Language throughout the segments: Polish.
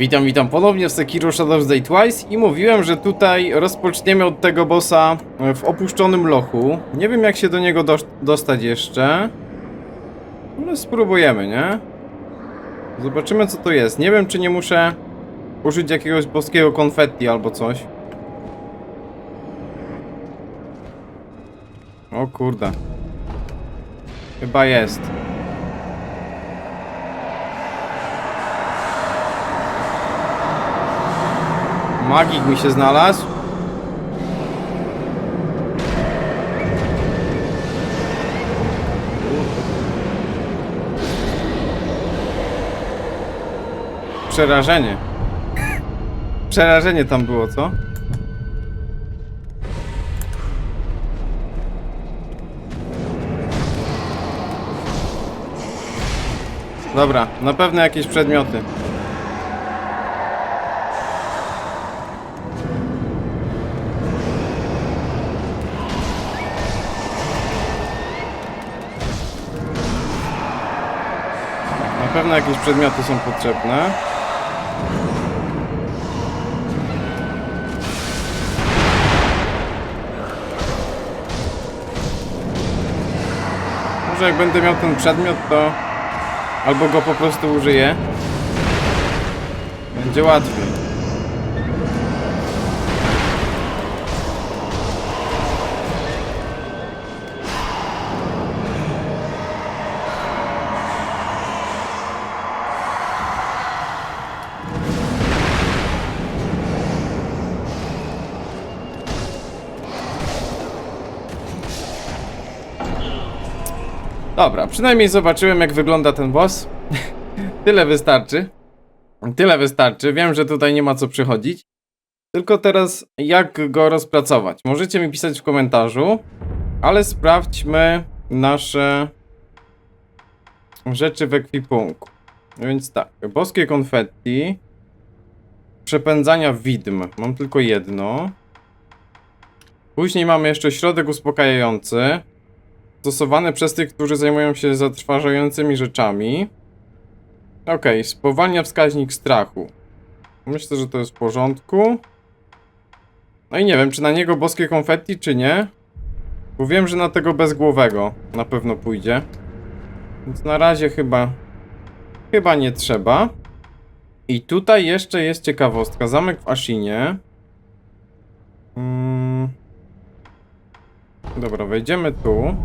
Witam, witam ponownie w Sekiro Shadows Die Twice i mówiłem, że tutaj rozpoczniemy od tego bossa w opuszczonym lochu. Nie wiem jak się do niego dos- dostać jeszcze. Ale spróbujemy, nie? Zobaczymy co to jest. Nie wiem czy nie muszę użyć jakiegoś boskiego konfetti albo coś. O kurde. Chyba jest. Magik mi się znalazł. Przerażenie. Przerażenie tam było, co? Dobra, na pewno jakieś przedmioty. Pewno jakieś przedmioty są potrzebne. Może jak będę miał ten przedmiot, to albo go po prostu użyję. Będzie łatwiej. Dobra, przynajmniej zobaczyłem jak wygląda ten boss. Tyle wystarczy. Tyle wystarczy. Wiem, że tutaj nie ma co przychodzić. Tylko teraz jak go rozpracować. Możecie mi pisać w komentarzu, ale sprawdźmy nasze rzeczy w ekwipunku. Więc tak, boskie konfetti, przepędzania widm. Mam tylko jedno. Później mamy jeszcze środek uspokajający stosowany przez tych, którzy zajmują się zatrważającymi rzeczami. Okej, spowalnia wskaźnik strachu. Myślę, że to jest w porządku. No i nie wiem, czy na niego boskie konfetti, czy nie. Bo wiem, że na tego bezgłowego na pewno pójdzie. Więc na razie chyba... Chyba nie trzeba. I tutaj jeszcze jest ciekawostka. Zamek w Ashinie. Mm. Dobra, wejdziemy tu.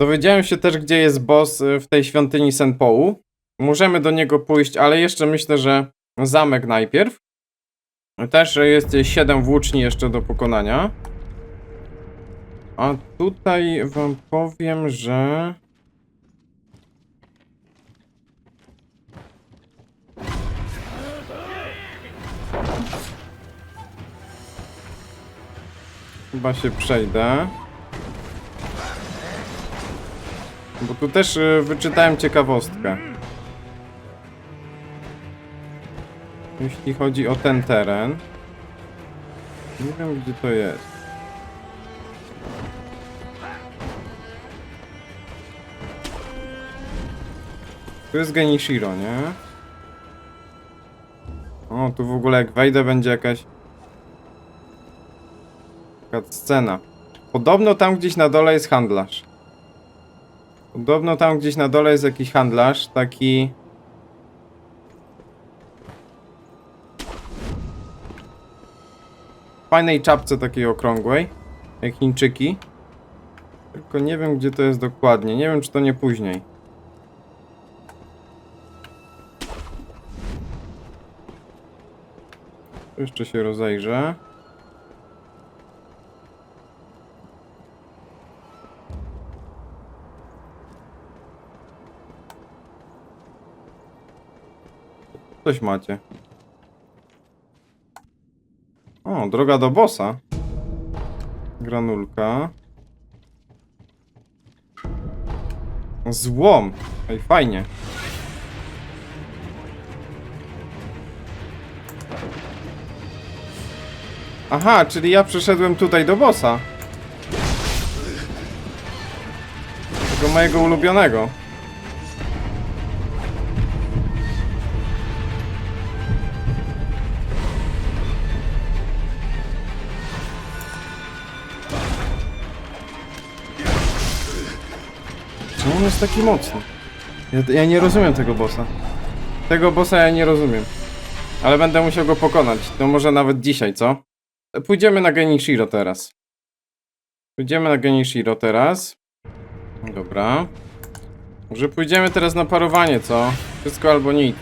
Dowiedziałem się też, gdzie jest boss y, w tej świątyni Senpo'u. Możemy do niego pójść, ale jeszcze myślę, że zamek najpierw. Też jest 7 włóczni jeszcze do pokonania. A tutaj wam powiem, że... Chyba się przejdę. Bo tu też y, wyczytałem ciekawostkę. Jeśli chodzi o ten teren. Nie wiem gdzie to jest. Tu jest Genishiro, nie? O, tu w ogóle jak wejdę będzie jakaś... Taka scena. Podobno tam gdzieś na dole jest handlarz. Podobno tam gdzieś na dole jest jakiś handlarz, taki... W fajnej czapce takiej okrągłej, jak Chińczyki. Tylko nie wiem gdzie to jest dokładnie, nie wiem czy to nie później. Jeszcze się rozejrzę. Coś macie. O, droga do bossa. Granulka. Złom. Ej, fajnie. Aha, czyli ja przeszedłem tutaj do bossa. Tego mojego ulubionego. Jest taki mocny? Ja, ja nie rozumiem tego bossa. Tego bossa ja nie rozumiem. Ale będę musiał go pokonać. To może nawet dzisiaj, co? Pójdziemy na Genishiro teraz. Pójdziemy na Genishiro teraz. Dobra. Może pójdziemy teraz na parowanie, co? Wszystko albo nic.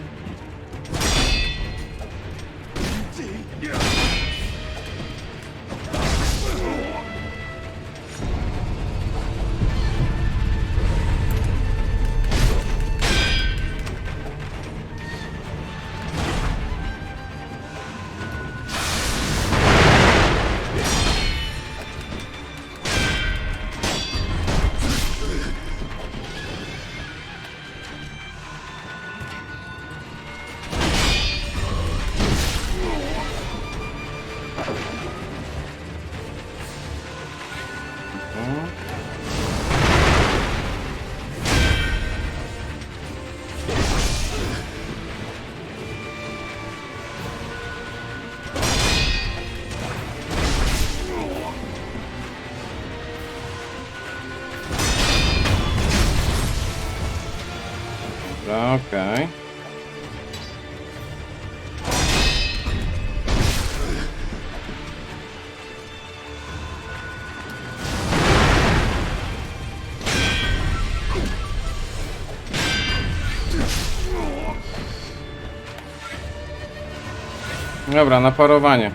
Okej. Dobra, na parowanie.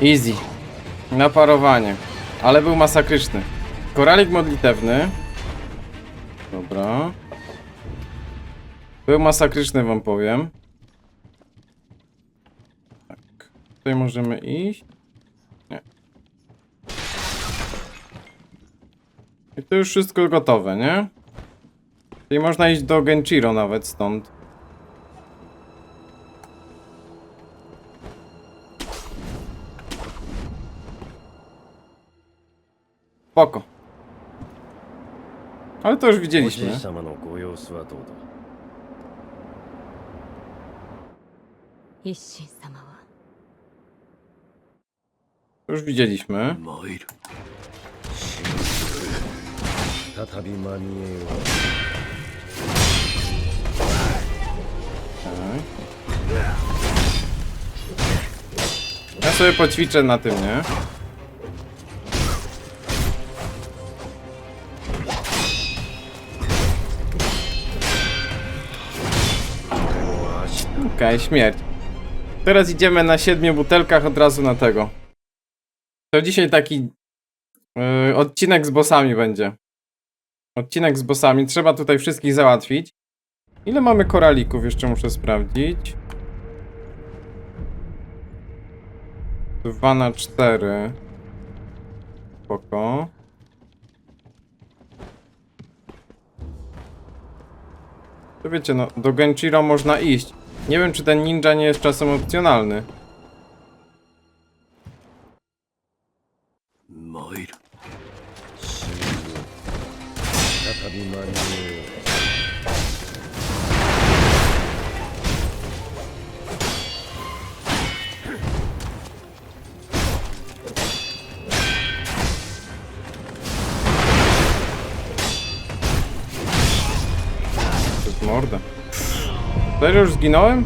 Easy. Na parowanie. Ale był masakryczny. Koralik modlitewny. Dobra. Był masakryczny, wam powiem. Tak. Tutaj możemy iść. Nie. I to już wszystko gotowe, nie? Czyli można iść do Genchiro nawet stąd. Spoko. Ale to już おじい widzieliśmy. 様のご様子はどうだ一心様は To już widzieliśmy. 参る再び間に合う Tak. Ja sobie poćwiczę na tym, nie? Okej, śmierć. Teraz idziemy na siedmiu butelkach od razu na tego. To dzisiaj taki yy, odcinek z bossami będzie. Odcinek z bossami. Trzeba tutaj wszystkich załatwić. Ile mamy koralików? Jeszcze muszę sprawdzić. 2 na 4. Spoko. To wiecie, no, do Genchiro można iść. Nie wiem, czy ten ninja nie jest czasem opcjonalny. Serio już zginąłem?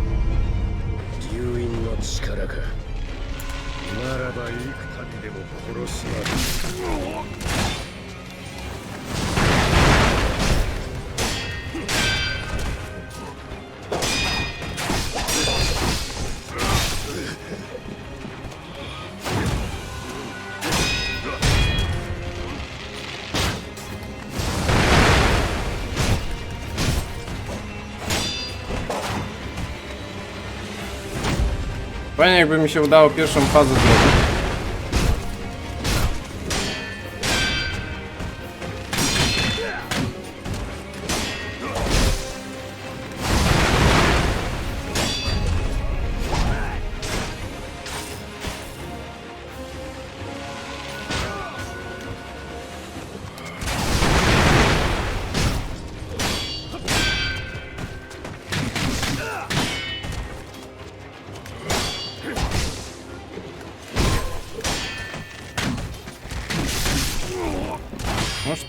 Fajnie jakby mi się udało pierwszą fazę zrobić.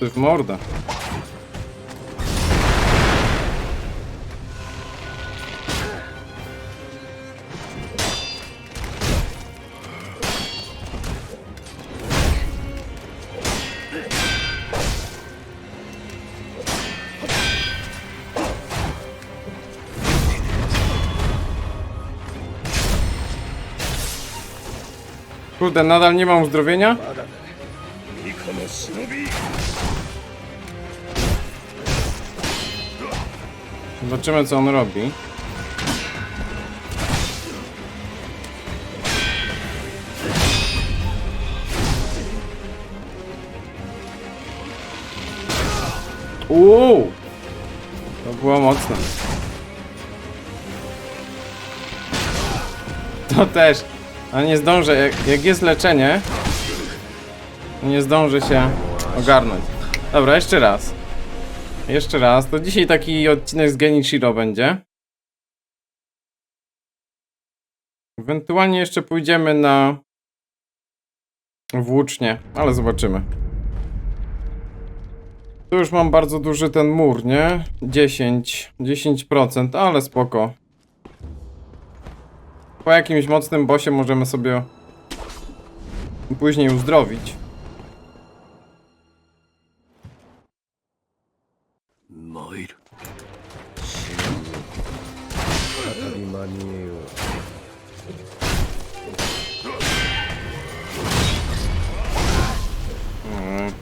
Ty w mordę. Kurde, nadal nie mam uzdrowienia? まだだ巫女の忍び Zobaczymy co on robi. Uuu! To było mocne. To też. A nie zdążę, jak, jak jest leczenie, to nie zdążę się ogarnąć. Dobra, jeszcze raz. Jeszcze raz, to dzisiaj taki odcinek z Genichiro będzie. Ewentualnie jeszcze pójdziemy na włócznie, ale zobaczymy. Tu już mam bardzo duży ten mur, nie? 10, 10%, ale spoko. Po jakimś mocnym bosie możemy sobie później uzdrowić. 参る。再び間に合う。ううん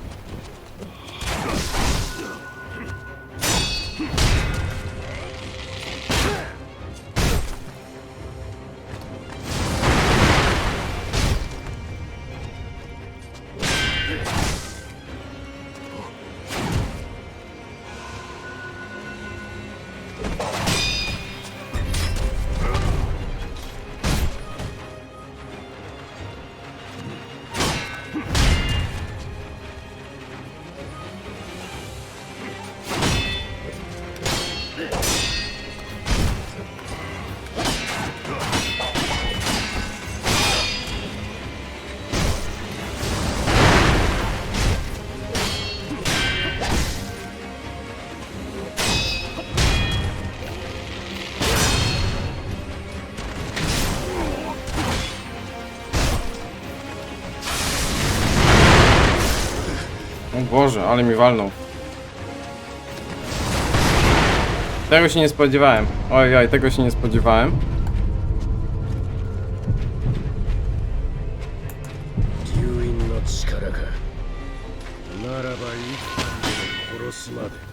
O Boże, ale mi walnął. Tego się nie spodziewałem. Oj, oj, tego się nie spodziewałem. 流因の力かならば生きた身でも殺すまで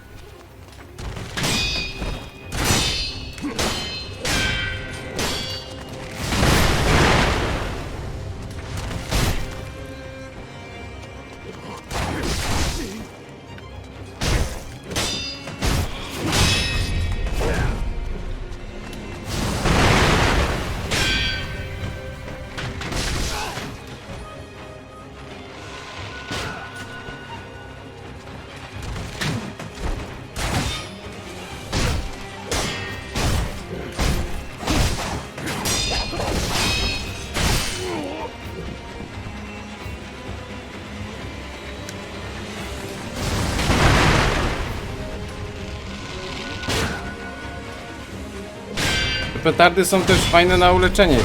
Petardy są też fajne na uleczenie się.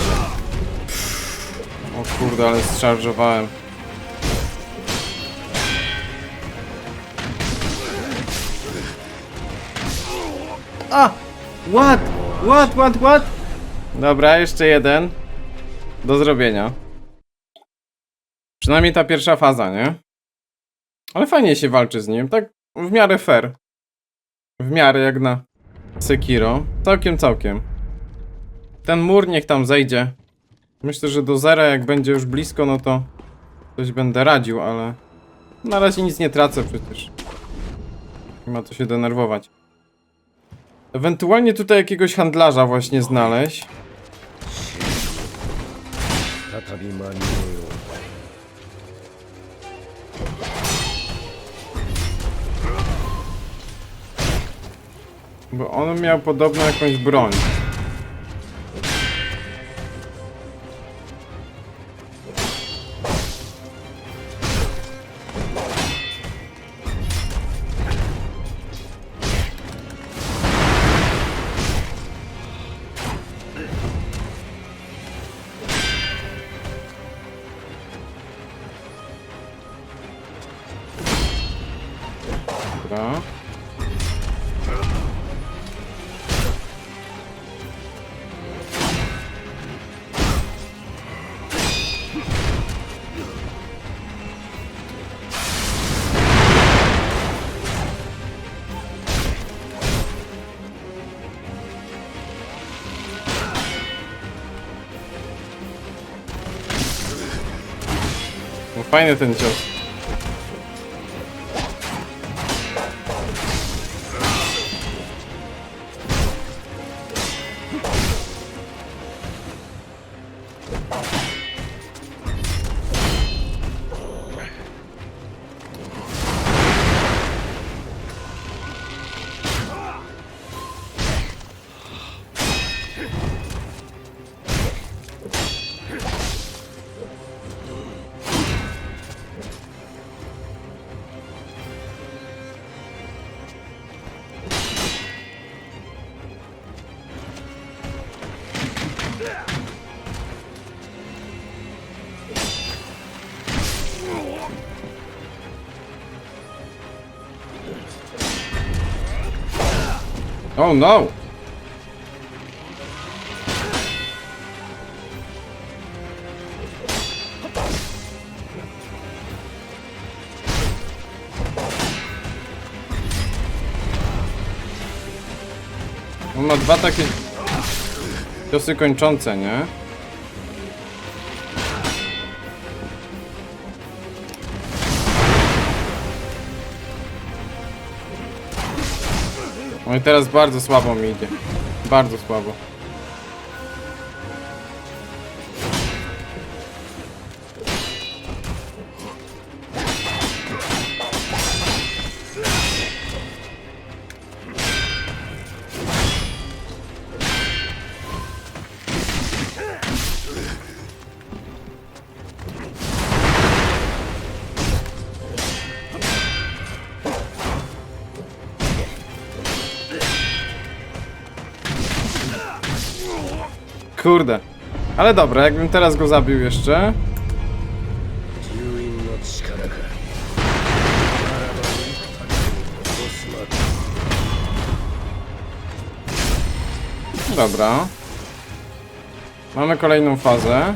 O kurde, ale zszarżowałem. A! What? What, what, what? Dobra, jeszcze jeden. Do zrobienia. Przynajmniej ta pierwsza faza, nie? Ale fajnie się walczy z nim, tak w miarę fair. W miarę jak na Sekiro. Całkiem, całkiem. Ten mur niech tam zejdzie. Myślę, że do zera jak będzie już blisko, no to coś będę radził, ale na razie nic nie tracę przecież. Nie ma co się denerwować. Ewentualnie tutaj jakiegoś handlarza właśnie znaleźć. Bo on miał podobno jakąś broń. Fajny ten. Oh no! On ma dwa takie ciosy kończące, nie? No i teraz bardzo słabo mi idzie. Bardzo słabo. Kurde. Ale dobra, jakbym teraz go zabił jeszcze. Dobra. Mamy kolejną fazę.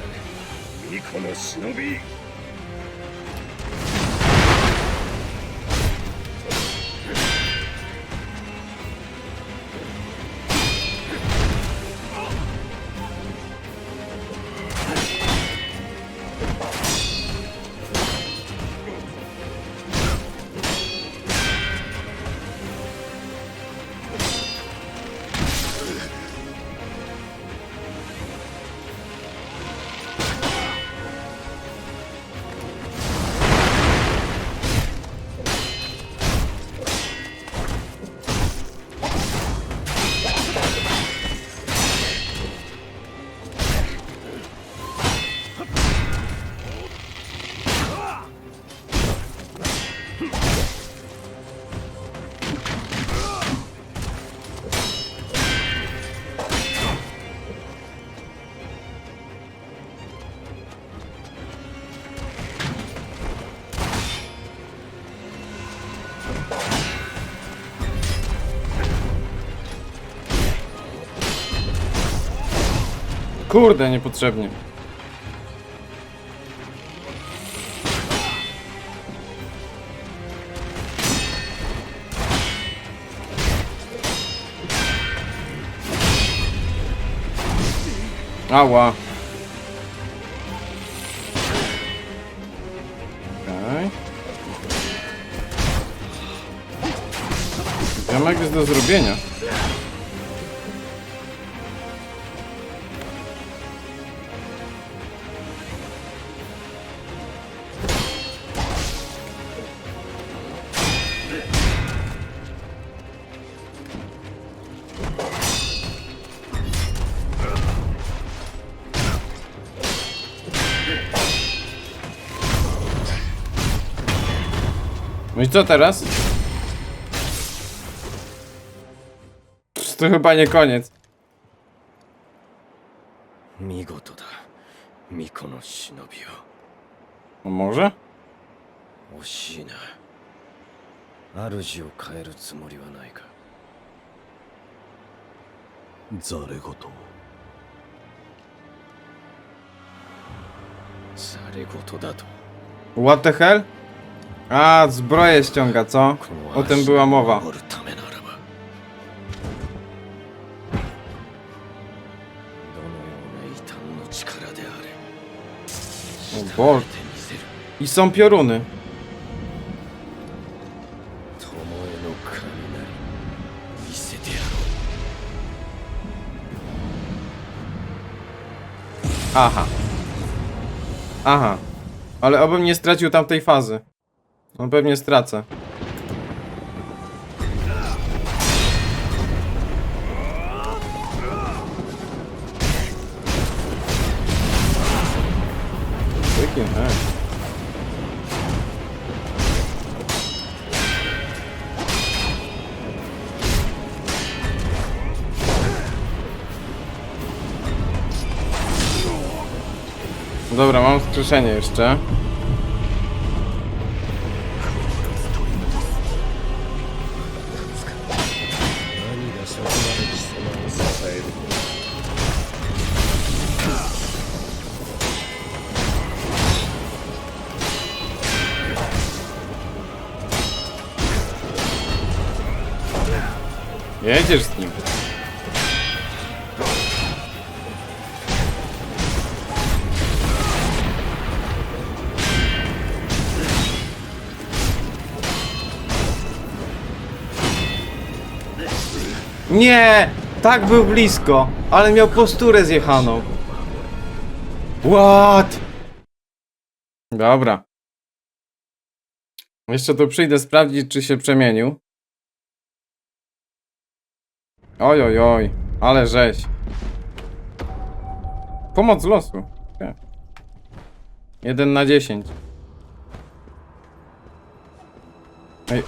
Kurde, niepotrzebnie. Ała. Okej. Ziomek jest do zrobienia. No i co teraz? Psz, To chyba nie koniec. 見事だ巫女の忍びよ No może? 惜しいな 主を変えるつもりはないかざれ言され事だと What the hell? A, zbroję ściąga, co? O tym była mowa. O Boże. I są pioruny. Aha. Aha. Ale obym nie stracił tamtej fazy. No pewnie stracę. Freaking heck. Dobra, mam skrzeszenie jeszcze. Nie! Tak był blisko, ale miał posturę zjechaną. What? Dobra. Jeszcze tu przyjdę sprawdzić, czy się przemienił. Oj, oj, oj, ale żeś. Pomoc losu. Nie. Jeden na 10. Ej,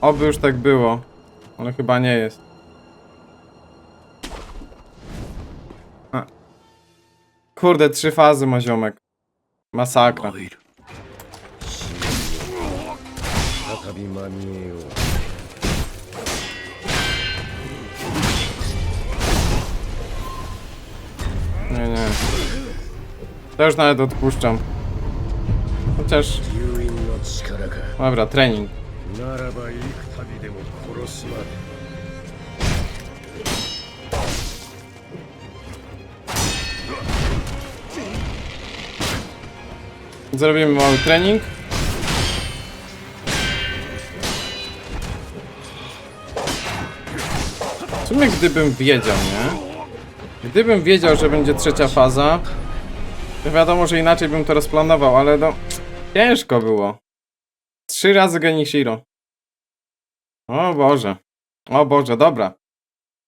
oby już tak było, ale chyba nie jest. Kurde, trzy fazy ma ziomek. Masakra. 参る再び間に合えよう Nie, nie. To już nawet odpuszczam. Chociaż, 誘引の力か dobra, trening. ならば幾旅でも殺すまで Zrobimy mały trening. W sumie gdybym wiedział, nie? Gdybym wiedział, że będzie trzecia faza, to wiadomo, że inaczej bym to rozplanował, ale no... Ciężko było. Trzy razy Genishiro. O Boże. O Boże, dobra.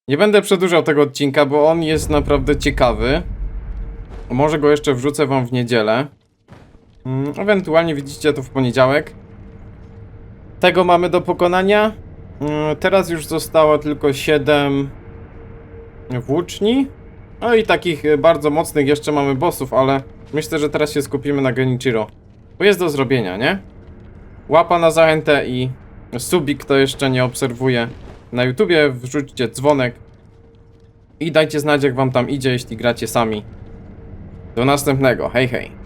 Nie będę przedłużał tego odcinka, bo on jest naprawdę ciekawy. Może go jeszcze wrzucę wam w niedzielę. Mm, Ewentualnie widzicie to w poniedziałek. Tego mamy do pokonania. Mm, Teraz już zostało tylko 7 włóczni. No i takich e, bardzo mocnych jeszcze mamy bossów, ale myślę, że teraz się skupimy na Genichiro. Bo jest do zrobienia, nie? Łapa na zachętę i subik, kto jeszcze nie obserwuje na YouTubie, wrzućcie dzwonek i dajcie znać jak wam tam idzie, jeśli gracie sami. Do następnego, hej hej.